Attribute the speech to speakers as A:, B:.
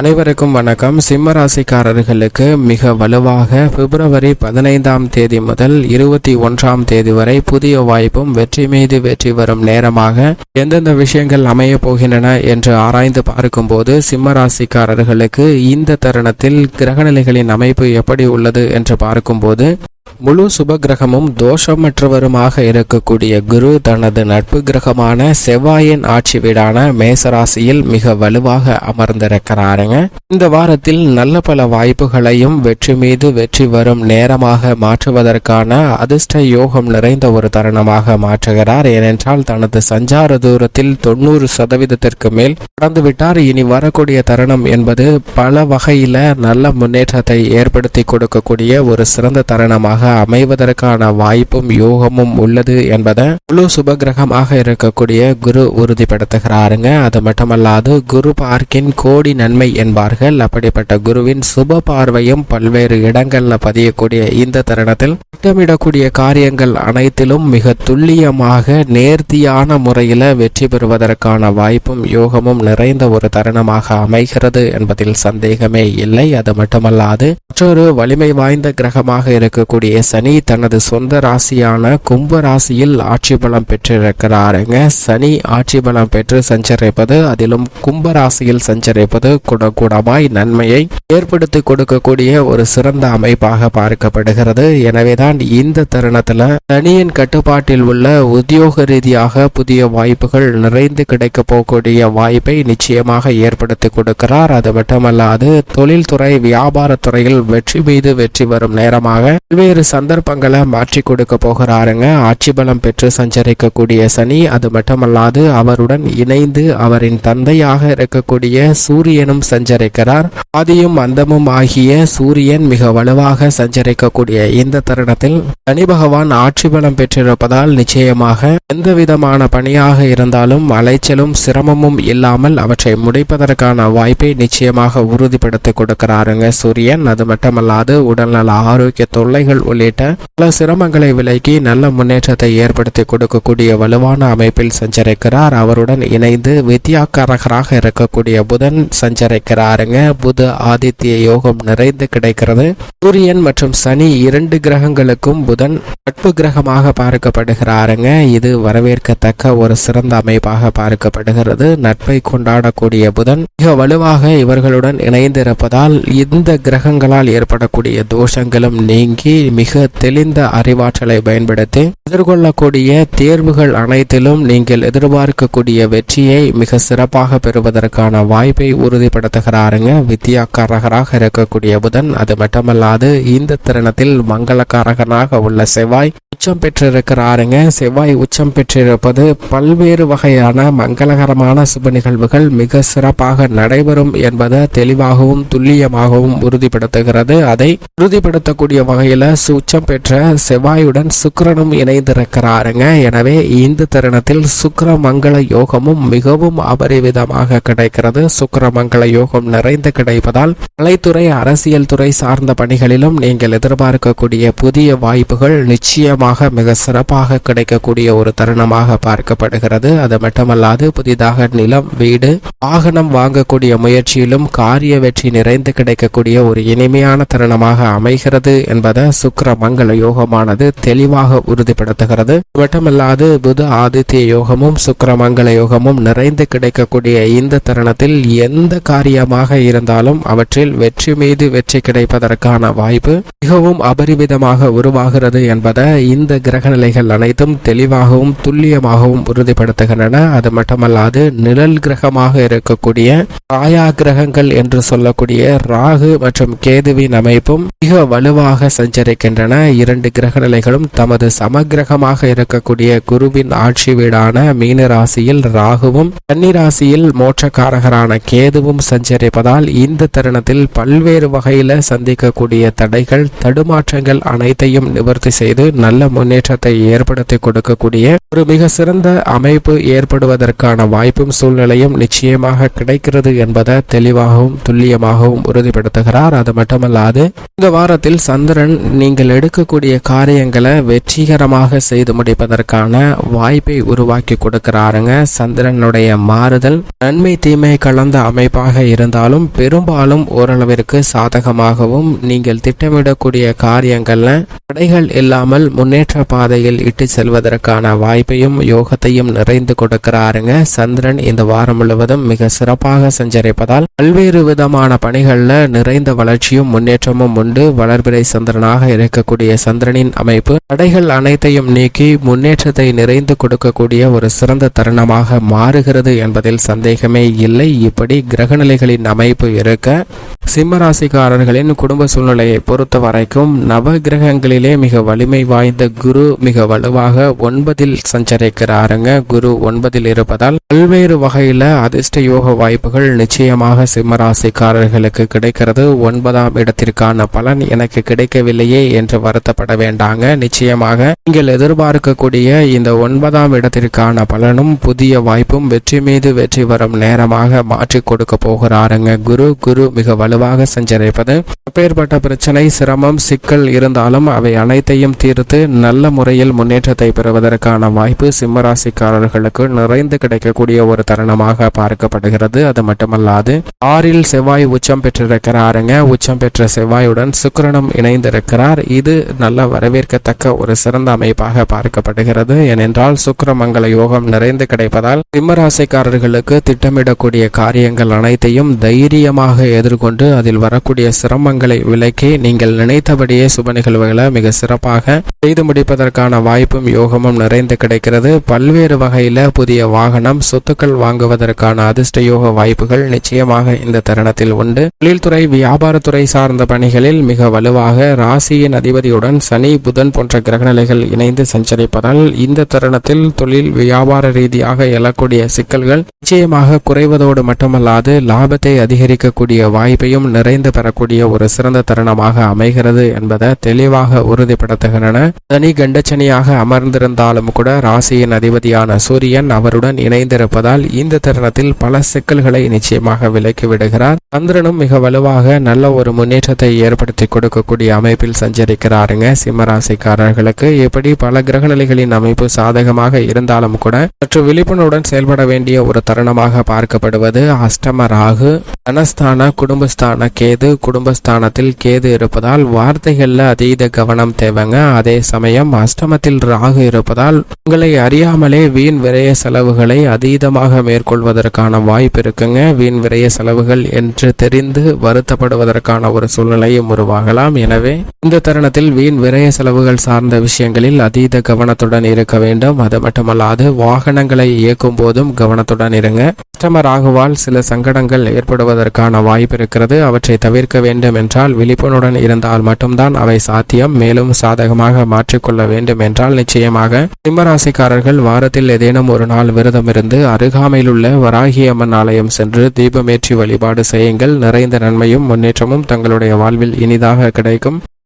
A: அனைவருக்கும் வணக்கம். சிம்ம ராசிக்காரர்களுக்கு மிக வலுவாக பிப்ரவரி பதினைந்தாம் தேதி முதல் இருபத்தி ஒன்றாம் தேதி வரை புதிய வாய்ப்பும் வெற்றி மீது வெற்றி வரும் நேரமாக எந்தெந்த விஷயங்கள் அமைய போகின்றன என்று ஆராய்ந்து பார்க்கும்போது சிம்ம ராசிக்காரர்களுக்கு இந்த தருணத்தில் கிரகநிலைகளின் அமைப்பு எப்படி உள்ளது என்று பார்க்கும்போது முழு சுப கிரகமும் தோஷமற்றவருமாக இருக்கக்கூடிய குரு தனது நட்பு கிரகமான செவ்வாயின் ஆட்சி வீடான மேசராசியில் மிக வலுவாக அமர்ந்திருக்கிறாருங்க. இந்த வாரத்தில் நல்ல பல வாய்ப்புகளையும் வெற்றி மீது வெற்றி வரும் நேரமாக மாற்றுவதற்கான அதிர்ஷ்ட யோகம் நிறைந்த ஒரு தருணமாக மாற்றுகிறார். ஏனென்றால் தனது சஞ்சார தூரத்தில் தொண்ணூறு சதவீதத்திற்கு மேல் கடந்துவிட்டார். இனி வரக்கூடிய தருணம் என்பது பல வகையில நல்ல முன்னேற்றத்தை ஏற்படுத்தி கொடுக்கக்கூடிய ஒரு சிறந்த தருணமாக அமைவதற்கான வாய்ப்பும் யோகமும் உள்ளது என்பதை முழு சுபகிரகமாக இருக்கக்கூடிய குரு உறுதிப்படுத்துகிறாருங்க. அது மட்டுமல்லாது குரு பார்க்கின் கோடி நன்மை என்பார்கள். அப்படிப்பட்ட குருவின் சுப பார்வையும் பல்வேறு இடங்கள்ல பதியக்கூடிய இந்த தருணத்தில் திட்டமிடக்கூடிய காரியங்கள் அனைத்திலும் மிக துல்லியமாக நேர்த்தியான முறையில் வெற்றி பெறுவதற்கான வாய்ப்பும் யோகமும் நிறைந்த ஒரு தருணமாக அமைகிறது என்பதில் சந்தேகமே இல்லை. அது மட்டுமல்லாது மற்றொரு வலிமை வாய்ந்த கிரகமாக இருக்கக்கூடிய சனி தனது சொந்த ராசியான கும்ப ராசியில் ஆட்சி பலம் பெற்றிருக்கிறாருங்க. சனி ஆட்சி பலம் பெற்று சஞ்சரிப்பது அதிலும் கும்ப ராசியில் சஞ்சரிப்பது குடகுடமாய் நன்மையை ஏற்படுத்தி கொடுக்கக்கூடிய ஒரு சிறந்த அமைப்பாக பார்க்கப்படுகிறது. எனவேதான் இந்த தருணத்துல சனியின் கட்டுப்பாட்டில் உள்ள உத்தியோக ரீதியாக புதிய வாய்ப்புகள் நிறைந்து கிடைக்க போகக்கூடிய வாய்ப்பை நிச்சயமாக ஏற்படுத்தி கொடுக்கிறார். அது மட்டுமல்லாது தொழில்துறை வியாபாரத்துறையில் வெற்றி மீது வெற்றி வரும் நேரமாக பல்வேறு சந்தர்ப்பங்களை மாற்றி கொடுக்க போகிறாருங்க. ஆட்சி பலம் பெற்று சஞ்சரிக்கக்கூடிய சனி அது மட்டுமல்லாது அவருடன் இணைந்து அவரின் தந்தையாக இருக்கக்கூடிய சூரியனும் சஞ்சரிக்கிறார். ஆதியும் அந்தமும் ஆகிய சூரியன் மிக வலுவாக சஞ்சரிக்கக்கூடிய இந்த தருணத்தில் சனி பகவான் ஆட்சி பலம் பெற்றிருப்பதால் நிச்சயமாக எந்த விதமான பணியாக இருந்தாலும் அலைச்சலும் சிரமமும் இல்லாமல் அவற்றை முடிப்பதற்கான வாய்ப்பை நிச்சயமாக உறுதிப்படுத்தி கொடுக்கிறாருங்க சூரியன். அது மட்டுமல்லாது உடல்நல ஆரோக்கிய தொல்லைகள் உள்ளிட்ட பல சிரமங்களை விலக்கி நல்ல முன்னேற்றத்தை ஏற்படுத்தி கொடுக்கக்கூடிய வலுவான அமைப்பில் சஞ்சரிக்கிறார். அவருடன் இணைந்து வித்யாக்காரகராக இருக்கக்கூடிய புதன் சஞ்சரிக்கிறாருங்க. புத ஆதித்ய யோகம் நிறைந்து கிடைக்கிறது. சூரியன் மற்றும் சனி இரண்டு கிரகங்களுக்கும் புதன் நட்பு கிரகமாக பார்க்கப்படுகிறாருங்க. இது வரவேற்கத்தக்க ஒரு சிறந்த அமைப்பாக பார்க்கப்படுகிறது. நட்பை கொண்டாடக்கூடிய புதன் மிக வலுவாக இவர்களுடன் இணைந்திருப்பதால் இந்த கிரகங்களால் ஏற்படக்கூடிய தோஷங்களும் நீங்கி மிக தெளிந்த அறிவாற்றலை பயன்படுத்தி எதிர்கொள்ளக்கூடிய தேர்வுகள் அனைத்திலும் நீங்கள் எதிர்பார்க்கக்கூடிய வெற்றியை மிக சிறப்பாக பெறுவதற்கான வாய்ப்பை உறுதிப்படுத்துகிறாருங்க. வித்தியாக்காரகராக இருக்கக்கூடிய புதன் அது மட்டுமல்லாது இந்த தருணத்தில் மங்களக்காரகனாக உள்ள செவ்வாய் உச்சம் பெற்றிருக்கிறாருங்க. செவ்வாய் உச்சம் பெற்றிருப்பது பல்வேறு வகையான மங்களகரமான சுப நிகழ்வுகள் மிக சிறப்பாக நடைபெறும் என்பதை தெளிவாகவும் துல்லியமாகவும் உறுதிப்படுத்துகிறது. அதை உறுதிப்படுத்தக்கூடிய வகையில உச்சம் பெற்ற செவ்வாயுடன் சுக்கிரனும் இணைந்திருக்கிறாருங்க எனவே இந்த தருணத்தில் சுக்கிர மங்கள யோகமும் மிகவும் அபரிவிதமாக கிடைக்கிறது. சுக்கிர மங்கள யோகம் நிறைந்து கிடைப்பதால் கலைத்துறை அரசியல் துறை சார்ந்த பணிகளிலும் நீங்கள் எதிர்பார்க்கக்கூடிய புதிய வாய்ப்புகள் நிச்சயமாக மிக சிறப்பாக கிடைக்கக்கூடிய ஒரு தருணமாக பார்க்கப்படுகிறது. அது மட்டுமல்லாது புதிதாக நிலம் வீடு வாகனம் வாங்கக்கூடிய முயற்சியிலும் காரிய வெற்றி நிறைந்து கிடைக்கக்கூடிய ஒரு இனிமையான தருணமாக அமைகிறது என்பதை சுக்கிர மங்கள யோகமானது தெளிவாக நடத்துகிறது மட்டுமல்லாது புத ஆதித்ய யோகமும் சுக்கரமங்கல யோகமும் நிறைந்து கிடைக்கக்கூடிய இந்த தருணத்தில் எந்த காரியமாக இருந்தாலும் அவற்றில் வெற்றி மீது வெற்றி கிடைப்பதற்கான வாய்ப்பு மிகவும் அபரிவிதமாக உருவாகிறது என்பதை இந்த கிரக நிலைகள் அனைத்தும் தெளிவாகவும் துல்லியமாகவும் உறுதிப்படுத்துகின்றன. அது மட்டுமல்லாது நிழல் கிரகமாக இருக்கக்கூடிய காயா கிரகங்கள் என்று சொல்லக்கூடிய ராகு மற்றும் கேதுவின் அமைப்பும் மிக வலுவாக சஞ்சரிக்கின்றன. இரண்டு கிரக நிலைகளும் தமது கிரகமாக இருக்கக்கூடிய குருவின் ஆட்சி வீடான மீன ராசியில் ராகுவும் கன்னிராசியில் மோட்சக்காரகரான கேதுவும் சஞ்சரிப்பதால் இந்த தருணத்தில் பல்வேறு வகையில சந்திக்கக்கூடிய தடைகள் தடுமாற்றங்கள் அனைத்தையும் நிவர்த்தி செய்து நல்ல முன்னேற்றத்தை ஏற்படுத்தி கொடுக்கக்கூடிய ஒரு மிக சிறந்த அமைப்பு ஏற்படுவதற்கான வாய்ப்பும் சூழ்நிலையும் நிச்சயமாக கிடைக்கிறது என்பதை தெளிவாகவும் துல்லியமாகவும் உறுதிப்படுத்துகிறார். அது மட்டுமல்லாது இந்த வாரத்தில் சந்திரன் நீங்கள் எடுக்கக்கூடிய காரியங்களை வெற்றிகரமாக சிறப்பாக செய்து முடிப்பதற்கான வாய்ப்பை உருவாக்கி கொடுக்கிறாருங்க. சந்திரனுடைய மாறுதல் நன்மை தீமை கலந்த அமைப்பாக இருந்தாலும் பெரும்பாலும் ஓரளவிற்கு சாதகமாகவும் நீங்கள் திட்டமிடக்கூடிய காரியங்கள்ல தடைகள் இல்லாமல் முன்னேற்ற பாதையில் இட்டு செல்வதற்கான வாய்ப்பையும் யோகத்தையும் நிறைந்து கொடுக்கிறாருங்க. சந்திரன் இந்த வாரம் முழுவதும் மிக சிறப்பாக சஞ்சரிப்பதால் பல்வேறு விதமான பணிகள்ல நிறைந்த வளர்ச்சியும் முன்னேற்றமும் உண்டு. வளர்பிறை சந்திரனாக இருக்கக்கூடிய சந்திரனின் அமைப்பு தடைகள் அனைத்தையும் நீக்கி முன்னேற்றத்தை நிறைந்து கொடுக்கக்கூடிய ஒரு சிறந்த தருணமாக மாறுகிறது என்பதில் சந்தேகமே இல்லை. இப்படி கிரகநிலைகளின் அமைப்பு இருக்க சிம்மராசிக்காரர்களின் குடும்ப சூழ்நிலையை பொறுத்த வரைக்கும் நவ கிரகங்களிலே மிக வலிமை வாய்ந்த குரு மிக வலுவாக ஒன்பதில் சஞ்சரிக்கிறாருங்க. குரு ஒன்பதில் இருப்பதால் பல்வேறு வகையில அதிர்ஷ்ட யோக வாய்ப்புகள் நிச்சயமாக சிம்மராசிக்காரர்களுக்கு கிடைக்கிறது. ஒன்பதாம் இடத்திற்கான பலன் எனக்கு கிடைக்கவில்லையே என்று வருத்தப்பட வேண்டாங்க. நிச்சயமாக நீங்கள் எதிர்பார்க்கக்கூடிய இந்த ஒன்பதாம் இடத்திற்கான பலனும் புதிய வாய்ப்பும் வெற்றி மீது வெற்றி வரும் நேரமாக மாற்றி கொடுக்க போகிறாருங்க. குரு குரு மிக வலுவாக சஞ்சரிப்பது. அப்பேற்பட்ட பிரச்சனை சிரமம் சிக்கல் இருந்தாலும் அவை அனைத்தையும் தீர்த்து நல்ல முறையில் முன்னேற்றத்தை பெறுவதற்கான வாய்ப்பு சிம்மராசிக்காரர்களுக்கு நிறைந்து கிடைக்கக்கூடிய ஒரு தருணமாக பார்க்கப்படுகிறது. அது மட்டுமல்லாது ஆறில் செவ்வாய் உச்சம் பெற்றிருக்கிறாருங்க. உச்சம் பெற்ற செவ்வாயுடன் சுக்கிரனும் இணைந்திருக்கிறார். இது நல்ல வரவேற்கத்தக்க ஒரு சிறந்த அமைப்பாக பார்க்கப்படுகிறது. ஏனென்றால் சுக்கிரமங்கல யோகம் நிறைந்து கிடைப்பதால் சிம்மராசிக்காரர்களுக்கு திட்டமிடக்கூடிய காரியங்கள் அனைத்தையும் தைரியமாக எதிர்கொண்டு அதில் வரக்கூடிய சிரமங்களை விலக்கி நீங்கள் நினைத்தபடியே சுப நிகழ்வுகளை மிக சிறப்பாக செய்து முடிப்பதற்கான வாய்ப்பும் யோகமும் நிறைந்து கிடைக்கிறது. பல்வேறு வகையில புதிய வாகனம் சொத்துக்கள் வாங்குவதற்கான அதிர்ஷ்ட யோக வாய்ப்புகள் நிச்சயமாக இந்த தருணத்தில் உண்டு. தொழில்துறை வியாபாரத்துறை சார்ந்த பணிகளில் மிக வலுவாக ராசியின் அதிபதியுடன் சனி புதன் போன்ற கிரகநிலைகள் இணைந்து சஞ்சரிப்பதால் இந்த தருணத்தில் தொழில் வியாபார ரீதியாக எழக்கூடிய சிக்கல்கள் நிச்சயமாக குறைவதோடு மட்டுமல்லாது லாபத்தை அதிகரிக்கக்கூடிய வாய்ப்பையும் நிறைந்து பெறக்கூடிய ஒரு சிறந்த தருணமாக அமைகிறது என்பதை தெளிவாக உறுதிப்படுத்துகின்றன. தனி கண்டச்சனியாக அமர்ந்திருந்தாலும் கூட ராசியின் அதிபதியான சூரியன் அவருடன் இணைந்திருப்பதால் இந்த தருணத்தில் பல சிக்கல்களை நிச்சயமாக விலக்கி விடுகிறார். சந்திரனும் மிக வலுவாக நல்ல ஒரு முன்னேற்றத்தை ஏற்படுத்தி கொடுக்கக்கூடிய அமைப்பில் சஞ்சரிக்கிறாருங்க. சிம்மராசிக்காரர்களுக்கு எப்படி இப்படி பல கிரகநிலைகளின் அமைப்பு சாதகமாக இருந்தாலும் கூட சற்று விழிப்புணர்வுடன் செயல்பட வேண்டிய ஒரு தருணமாக பார்க்கப்படுவது அஷ்டம ராகு. தனஸ்தான குடும்பஸ்தான கேது குடும்பஸ்தானத்தில் கேது இருப்பதால் வார்த்தைகள்ல அதீத கவனம் தேவைங்க. அதே சமயம் அஷ்டமத்தில் ராகு இருப்பதால் உங்களை அறியாமலே வீண் விரய செலவுகளை அதீதமாக மேற்கொள்வதற்கான வாய்ப்பு இருக்குங்க. வீண் விரய செலவுகள் என்று தெரிந்து வருத்தப்படுவதற்கான ஒரு சூழ்நிலையும் உருவாகலாம். எனவே இந்த தருணத்தில் வீண் விரய செலவுகள் சார்ந்த விஷயங்களில் அதீத கவனத்துடன் இருக்க வேண்டும். அது மட்டுமல்லாது வாகனங்களை இயக்கும் போதும் கவனத்துடன் இருங்க. கஸ்டமர் ஆகுவால் சில சங்கடங்கள் ஏற்படுவதற்கான வாய்ப்பு இருக்கிறது. அவற்றை தவிர்க்க வேண்டும் என்றால் விழிப்புணர்வுடன் இருந்தால் மட்டும்தான் அவை சாத்தியம். மேலும் சாதகமாக மாற்றிக்கொள்ள வேண்டும் என்றால் நிச்சயமாக சிம்மராசிக்காரர்கள் வாரத்தில் ஏதேனும் ஒரு நாள் விரதம் இருந்து அருகாமையில் உள்ள வராகி அம்மன் ஆலயம் சென்று தீபமேற்றி வழிபாடு செய்யுங்கள். நிறைந்த நன்மையும் முன்னேற்றமும் தங்களுடைய வாழ்வில் இனிதாக கிடைக்கும்.